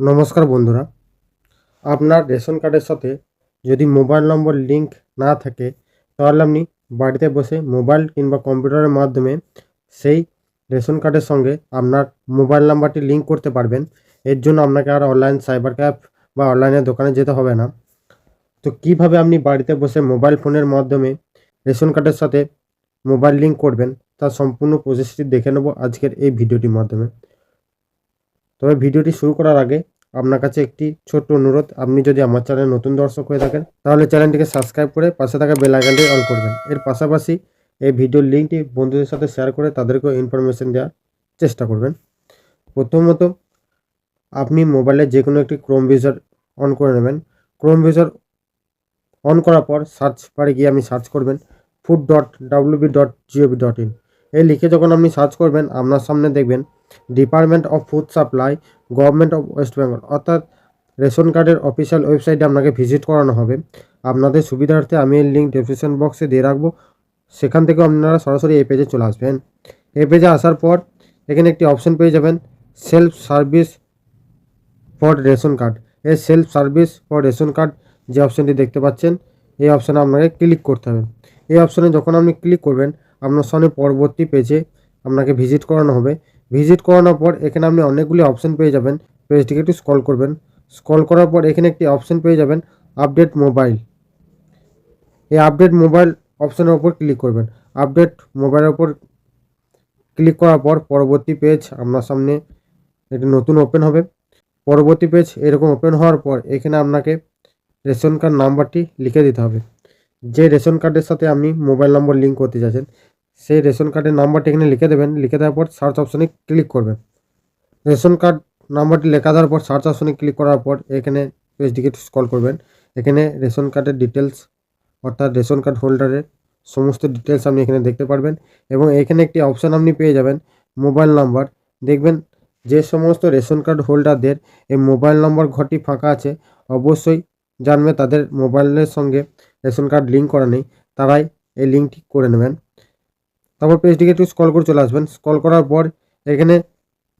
নমস্কার বন্ধুরা। আপনার রেশন কার্ডের সাথে যদি মোবাইল নম্বর লিংক না থাকে, তাহলে আপনি বাড়িতে বসে মোবাইল কিংবা কম্পিউটারের মাধ্যমে সেই রেশন কার্ডের সঙ্গে আপনার মোবাইল নাম্বারটি লিংক করতে পারবেন। এর জন্য আপনাকে আর অনলাইন সাইবার ক্যাফ বা অনলাইনে দোকানে যেতে হবে না। তো কীভাবে আপনি বাড়িতে বসে মোবাইল ফোনের মাধ্যমে রেশন কার্ডের সাথে মোবাইল লিংক করবেন তার সম্পূর্ণ প্রসেসটি দেখে নেব আজকের এই ভিডিওটির মাধ্যমে। তবে ভিডিওটি শুরু করার আগে আপনার কাছে একটি ছোট্ট অনুরোধ। আপনি যদি আমার চ্যানেলে নতুন দর্শক হয়ে থাকেন, তাহলে চ্যানেলটিকে সাবস্ক্রাইব করে পাশে থাকা বেল আইকনটি অন করবেন। এর পাশাপাশি এই ভিডিওর লিঙ্কটি বন্ধুদের সাথে শেয়ার করে তাদেরকেও ইনফরমেশন দেওয়ার চেষ্টা করবেন। প্রথমত, আপনি মোবাইলে যে কোনো একটি ক্রোম ভিউজার অন করে নেবেন। ক্রোম ভিউজার অন করার পর সার্চ বারে গিয়ে আপনি সার্চ করবেন food dot WB dot GOV dot in এই লিখে যখন আপনি সার্চ করবেন, আপনার সামনে দেখবেন department of food supply government of West Bengal অর্থাৎ রেশন কার্ডের অফিসিয়াল ওয়েবসাইটে আপনাকে ভিজিট করানো হবে। আপনাদের সুবিধার্থে আমি এই লিঙ্ক ডেসক্রিপশন বক্সে দিয়ে রাখব। সেখান থেকে আপনারা সরাসরি এই পেজে চলে আসবেন। এই পেজে আসার পর এখানে একটি অপশন পেয়ে যাবেন self service for ration card এই self service for ration card যে অপশনটি দেখতে পাচ্ছেন, এই অপশানে আপনাকে ক্লিক করতে হবে। এই অপশানে যখন আপনি ক্লিক করবেন আপনার সামনে পরবর্তী পেজে আপনাকে ভিজিট করানো হবে। ভিজিট করানোর পর এখানে আপনি অনেকগুলি অপশন পেয়ে যাবেন। পেজটিকে একটু স্ক্রল করবেন। স্ক্রল করার পর এখানে একটি অপশন পেয়ে যাবেন আপডেট মোবাইল এই আপডেট মোবাইল অপশনের ওপর ক্লিক করবেন। আপডেট মোবাইলের ওপর ক্লিক করার পর পরবর্তী পেজ আপনার সামনে একটি নতুন ওপেন হবে। পরবর্তী পেজ এরকম ওপেন হওয়ার পর এখানে আপনাকে রেশন কার্ড নাম্বারটি লিখে দিতে হবে। যে রেশন কার্ডের সাথে আপনি মোবাইল নম্বর লিঙ্ক করতে চাচ্ছেন সেই রেশন কার্ডের নাম্বারটি এখানে লিখে দেবেন। লিখে দেওয়ার পর সার্চ অপশনে ক্লিক করবেন। রেশন কার্ড নাম্বারটি লেখা দেওয়ার পর সার্চ অপশনে ক্লিক করার পর এখানে পেজটিকে স্ক্রল করবেন। এখানে রেশন কার্ডের ডিটেলস অর্থাৎ রেশন কার্ড হোল্ডারের সমস্ত ডিটেলস আপনি এখানে দেখতে পারবেন এবং এখানে একটি অপশান আপনি পেয়ে যাবেন মোবাইল নাম্বার দেখবেন যে সমস্ত রেশন কার্ড হোল্ডারদের এই মোবাইল নম্বর ঘরটি ফাঁকা আছে, অবশ্যই জানবে তাদের মোবাইলের সঙ্গে রেশন কার্ড লিঙ্ক করা নেই। তারাই এই লিঙ্কটি করে নেবেন। তারপর পেজটিকে একটু স্ক্রল করে চলে আসবেন। স্ক্রল করার পর এখানে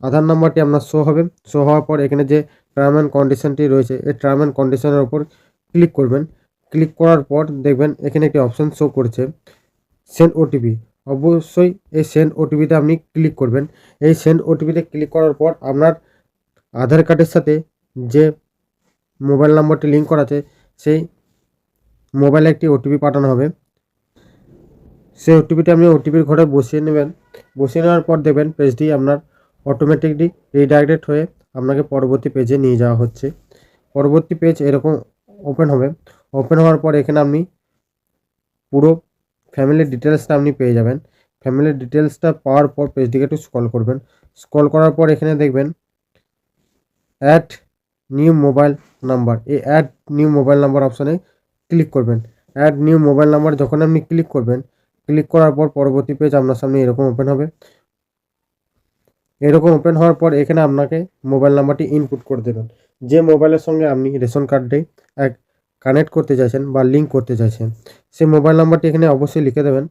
আধার নাম্বারটি আপনার শো হবে। শো হওয়ার পর এখানে যে টার্ম অ্যান্ড কন্ডিশনটি রয়েছে, এই টার্ম অ্যান্ড কন্ডিশনের ওপর ক্লিক করবেন। ক্লিক করার পর দেখবেন এখানে একটি অপশান শো করছে সেন্ড ওটিপি অবশ্যই এই সেন্ড ওটিপিতে আপনি ক্লিক করবেন। এই সেন্ড ওটিপিতে ক্লিক করার পর আপনার আধার কার্ডের সাথে যে মোবাইল নাম্বারটি লিঙ্ক করা আছে, সেই মোবাইলে একটি ওটিপি পাঠানো হবে। সেই ওটিপিটা আপনি ওটিপির ঘরে বসিয়ে নেবেন। বসিয়ে নেওয়ার পর দেখবেন পেজটি আপনার অটোমেটিকলি রিডাইরেক্ট হয়ে আপনাকে পরবর্তী পেজে নিয়ে যাওয়া হচ্ছে। পরবর্তী পেজ এরকম ওপেন হবে। ওপেন হওয়ার পর এখানে আপনি পুরো ফ্যামিলির ডিটেলসটা আপনি পেয়ে যাবেন। ফ্যামিলির ডিটেলসটা পাওয়ার পর পেজটিকে একটু স্ক্রল করবেন। স্ক্রল করার পর এখানে দেখবেন অ্যাড নিউ মোবাইল নাম্বার এই অ্যাড নিউ মোবাইল নাম্বার অপশানে ক্লিক করবেন। অ্যাড নিউ মোবাইল নাম্বার যখন আপনি ক্লিক করবেন ক্লিক করার পর পরবর্তী পেজ আপনার সামনে এরকম ওপেন হবে। এরকম ওপেন হওয়ার পর এখানে আপনাকে মোবাইল নাম্বারটি ইনপুট করে দেবেন। যে মোবাইলের সঙ্গে আপনি রেশন কার্ডটি এক কানেক্ট করতে চাইছেন বা লিঙ্ক করতে চাইছেন, সেই মোবাইল নাম্বারটি এখানে অবশ্যই লিখে দেবেন।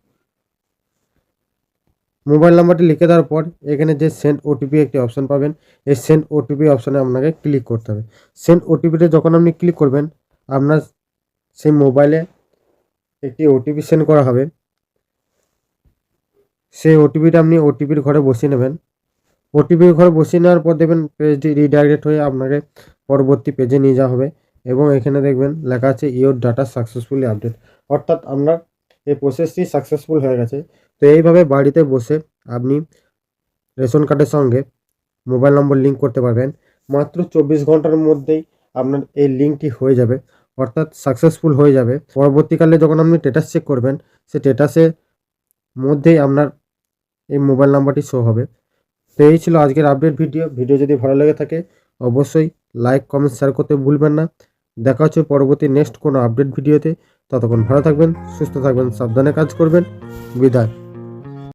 মোবাইল নাম্বারটি লিখে দেওয়ার পর এখানে যে সেন্ড ওটিপি একটি অপশন পাবেন, এই সেন্ড ওটিপি অপশানে আপনাকে ক্লিক করতে হবে। সেন্ড ওটিপিতে যখন আপনি ক্লিক করবেন, আপনার সেই মোবাইলে একটি ওটিপি সেন্ড করা হবে। সেই ওটিপিটা আপনি ওটিপির ঘরে বসিয়ে নেবেন। ওটিপির ঘরে বসিয়ে নেওয়ার পর দেখবেন পেজটি রিডাইরেক্ট হয়ে আপনাকে পরবর্তী পেজে নিয়ে যাওয়া হবে এবং এখানে দেখবেন লেখা আছে ইওর ডাটা সাকসেসফুলি আপডেট অর্থাৎ আপনার এই প্রসেসটি সাকসেসফুল হয়ে গেছে। তো এইভাবে বাড়িতে বসে আপনি রেশন কার্ডের সঙ্গে মোবাইল নম্বর লিঙ্ক করতে পারবেন। মাত্র চব্বিশ ঘণ্টার মধ্যেই আপনার এই লিঙ্কটি হয়ে যাবে, অর্থাৎ সাকসেসফুল হয়ে যাবে। পরবর্তীকালে যখন আপনি স্টেটাস চেক করবেন সে স্টেটাসের মধ্যেই আপনার এই মোবাইল নাম্বারটি শো হবে। তো এই ছিল আজকের আপডেট ভিডিও ভিডিও যদি ভালো লেগে থাকে, অবশ্যই লাইক কমেন্ট শেয়ার করতে ভুলবেন না। দেখা হচ্ছে পরবর্তী নেক্সট কোনো আপডেট ভিডিওতে ততক্ষণ ভালো থাকবেন, সুস্থ থাকবেন, সাবধানে কাজ করবেন। বিদায়।